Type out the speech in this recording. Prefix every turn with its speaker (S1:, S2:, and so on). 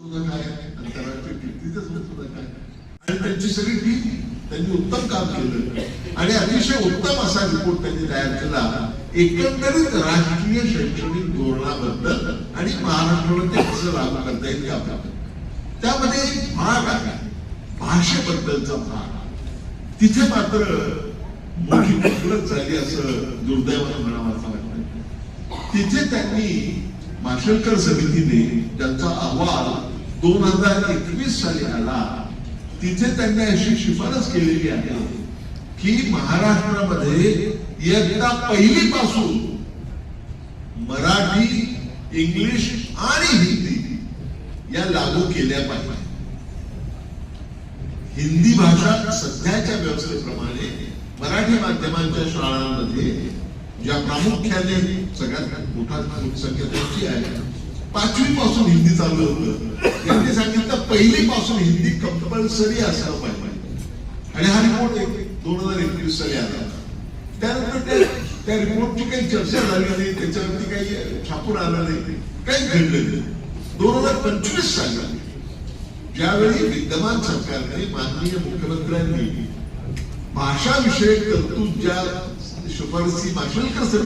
S1: काय आंतरराष्ट्रीय कीर्तीचं सुद्धा काय आणि त्यांची सगळी टीम त्यांनी उत्तम काम केलं. आणि अतिशय उत्तम असा रिपोर्ट त्यांनी तयार केला. एकंदरीत राष्ट्रीय शैक्षणिक धोरणाबद्दल आणि महाराष्ट्राला ते कसं लागू करता येईल त्या त्यामध्ये एक भाग आहे. भाषेबद्दलचा भाग. तिथे मात्र मोठी पकडत झाली असं दुर्दैवाने म्हणावं असं वाटतं. तिथे त्यांनी माशेलकर समितीने त्यांचा अहवाल दोन हजार एकवीस साली आला तिथे त्यांनी अशी शिफारस केलेली आहे की महाराष्ट्रामध्ये इयत्ता पहिली पासून मराठी इंग्लिश आणि हिंदी या लागू केल्या पाहिजे. हिंदी भाषा सध्याच्या व्यवस्थेप्रमाणे मराठी माध्यमांच्या शाळांमध्ये ज्या प्रामुख्याने सगळ्यात मोठा संख्या आहे पाचवी पासून हिंदी चालू होतं. यांनी सांगितलं पहिली पासून हिंदी कंपल्सरी असलं पाहिजे. आणि हा रिपोर्ट दोन हजार एकवीस साली आला त्यानंतर त्या रिपोर्टची काही चर्चा झाली नाही त्याच्यावरती काही छापून आला नाही काही घडलं नाही. दोन हजार पंचवीस साली ज्यावेळी विद्यमान सरकारने माननीय मुख्यमंत्र्यांनी भाषा विषयक तरतूद ज्या शिफारसी माशेलकर